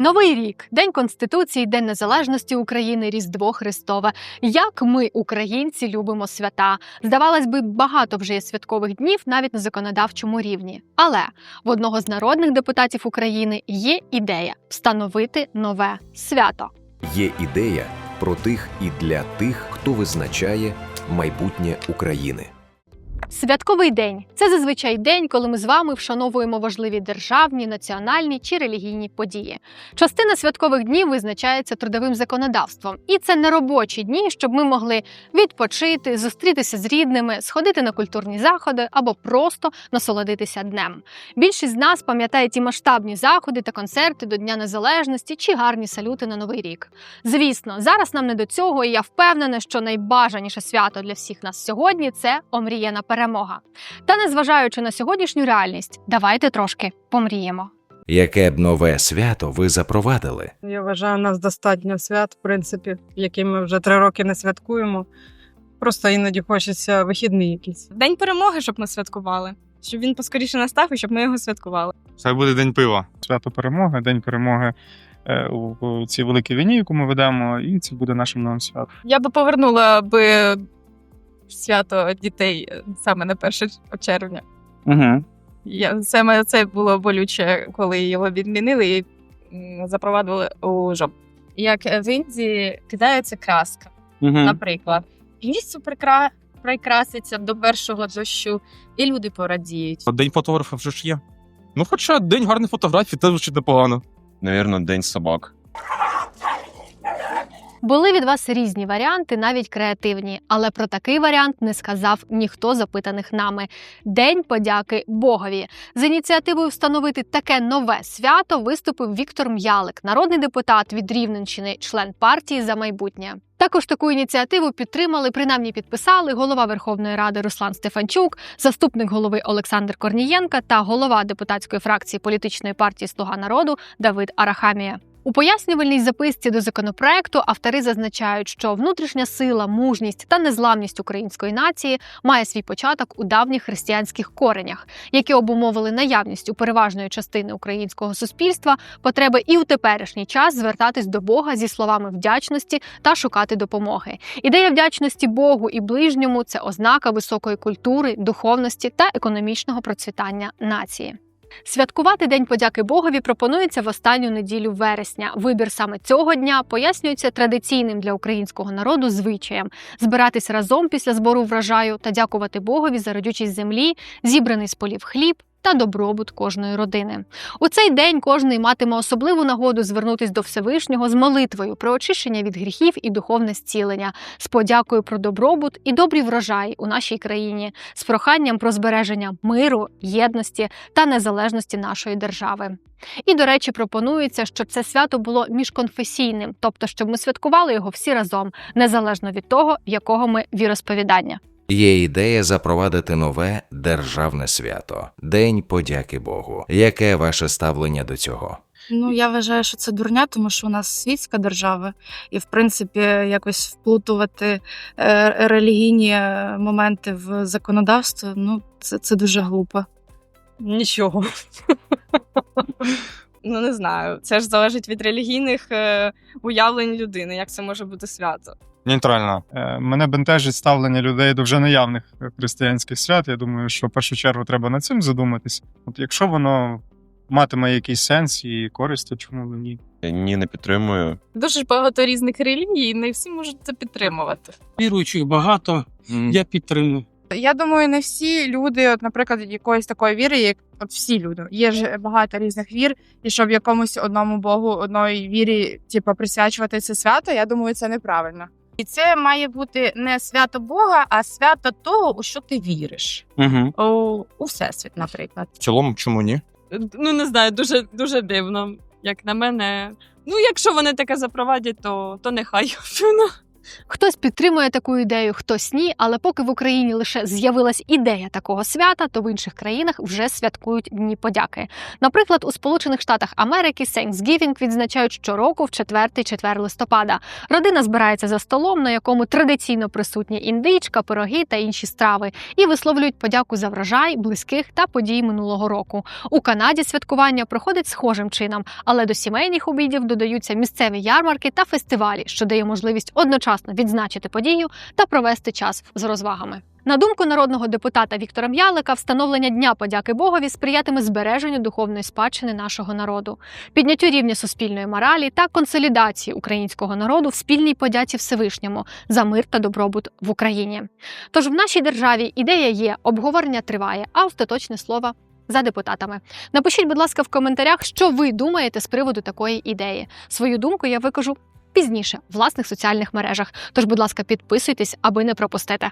Новий рік, День Конституції, День Незалежності України, Різдво Христове. Як ми, українці, любимо свята. Здавалось би, багато вже є святкових днів навіть на законодавчому рівні. Але в одного з народних депутатів України є ідея встановити нове свято. Є ідея про тих і для тих, хто визначає майбутнє України. Святковий день це зазвичай день, коли ми з вами вшановуємо важливі державні, національні чи релігійні події. Частина святкових днів визначається трудовим законодавством, і це не робочі дні, щоб ми могли відпочити, зустрітися з рідними, сходити на культурні заходи або просто насолодитися днем. Більшість з нас пам'ятає ті масштабні заходи та концерти до Дня Незалежності чи гарні салюти на Новий рік. Звісно, зараз нам не до цього, і я впевнена, що найбажаніше свято для всіх нас сьогодні це омріяна перемога. Та незважаючи на сьогоднішню реальність, давайте трошки помріємо. Яке б нове свято ви запровадили? Я вважаю, у нас достатньо свят, в принципі, які ми вже три роки не святкуємо. Просто іноді хочеться вихідний якийсь. День перемоги, щоб ми святкували. Щоб він поскоріше настав і щоб ми його святкували. Це буде день пива. свято перемоги, день перемоги е, у, у цій великій війні, яку ми ведемо, і це буде нашим новим святом. Я би повернула би свято дітей е, саме на 1 червня. Угу. Я, саме це було болюче, коли його відмінили і запровадили у жоп. Як в Індії кидається краска, Угу. наприклад. Місце прикра... прикраситься до першого дощу, і люди порадіють. День фотографа вже ж є. Ну, хоча день гарних фотографій теж звучить непогано. Навірно, день собак. Були від вас різні варіанти, навіть креативні, але про такий варіант не сказав ніхто запитаних нами. День подяки Богові. З ініціативою встановити таке нове свято виступив Віктор М'ялик, народний депутат від Рівненщини, член партії за майбутнє. Також таку ініціативу підтримали, принаймні підписали голова Верховної Ради Руслан Стефанчук, заступник голови Олександр Корнієнка та голова депутатської фракції політичної партії Слуга народу Давид Арахамія. У пояснювальній записці до законопроекту автори зазначають, що внутрішня сила, мужність та незламність української нації має свій початок у давніх християнських коренях, які обумовили наявність у переважної частини українського суспільства потреби і у теперішній час звертатись до Бога зі словами вдячності та шукати допомоги. Ідея вдячності Богу і ближньому це ознака високої культури, духовності та економічного процвітання нації. Святкувати День подяки Богові пропонується в останню неділю вересня. Вибір саме цього дня пояснюється традиційним для українського народу звичаєм збиратись разом після збору врожаю та дякувати Богові за родючість землі, зібраний з полів хліб. Та добробут кожної родини у цей день кожний матиме особливу нагоду звернутись до Всевишнього з молитвою про очищення від гріхів і духовне зцілення, з подякою про добробут і добрі врожаї у нашій країні, з проханням про збереження миру, єдності та незалежності нашої держави. І, до речі, пропонується, щоб це свято було міжконфесійним, тобто, щоб ми святкували його всі разом, незалежно від того, якого ми віросповідання. Є ідея запровадити нове державне свято День подяки Богу. Яке ваше ставлення до цього? Ну, я вважаю, що це дурня, тому що у нас світська держава, і в принципі якось вплутувати е, релігійні е, моменти в законодавство. Ну, це, це дуже глупо. Нічого. Ну не знаю. Це ж залежить від релігійних е, уявлень людини, як це може бути свято. Нейтрально. Е, Мене бентежить ставлення людей до вже наявних християнських свят. Я думаю, що в першу чергу треба над цим задуматися. От якщо воно матиме якийсь сенс і користь, то чому б ні? Ні, не підтримую. Дуже ж багато різних релігій, і не всі можуть це підтримувати. Віруючих багато, я підтримую. Я думаю, не всі люди, от, наприклад, якоїсь такої віри, як от всі люди. Є ж багато різних вір, і щоб якомусь одному Богу, одної вірі, типу, присвячувати це свято, я думаю, це неправильно. І це має бути не свято Бога, а свято того, у що ти віриш. Угу. У, у всесвіт, наприклад. В цілому, чому ні? Ну не знаю, дуже дуже дивно. Як на мене, ну якщо вони таке запровадять, то, то нехай. Хтось підтримує таку ідею, хтось ні. Але поки в Україні лише з'явилась ідея такого свята, то в інших країнах вже святкують Дні подяки. Наприклад, у Сполучених Штатах Америки Thanksgiving відзначають щороку в четвертий четвер листопада. Родина збирається за столом, на якому традиційно присутні індичка, пироги та інші страви, і висловлюють подяку за врожай, близьких та події минулого року. У Канаді святкування проходить схожим чином, але до сімейних обідів додаються місцеві ярмарки та фестивалі, що дає можливість одночасно відзначити подію та провести час з розвагами. На думку народного депутата Віктора М'ялика, встановлення Дня подяки Богові сприятиме збереженню духовної спадщини нашого народу, підняттю рівня суспільної моралі та консолідації українського народу в спільній подяці Всевишньому за мир та добробут в Україні. Тож в нашій державі ідея є, обговорення триває, а остаточне слово за депутатами. Напишіть, будь ласка, в коментарях, що ви думаєте з приводу такої ідеї. Свою думку я викажу пізніше в власних соціальних мережах. Тож, будь ласка, підписуйтесь, аби не пропустити.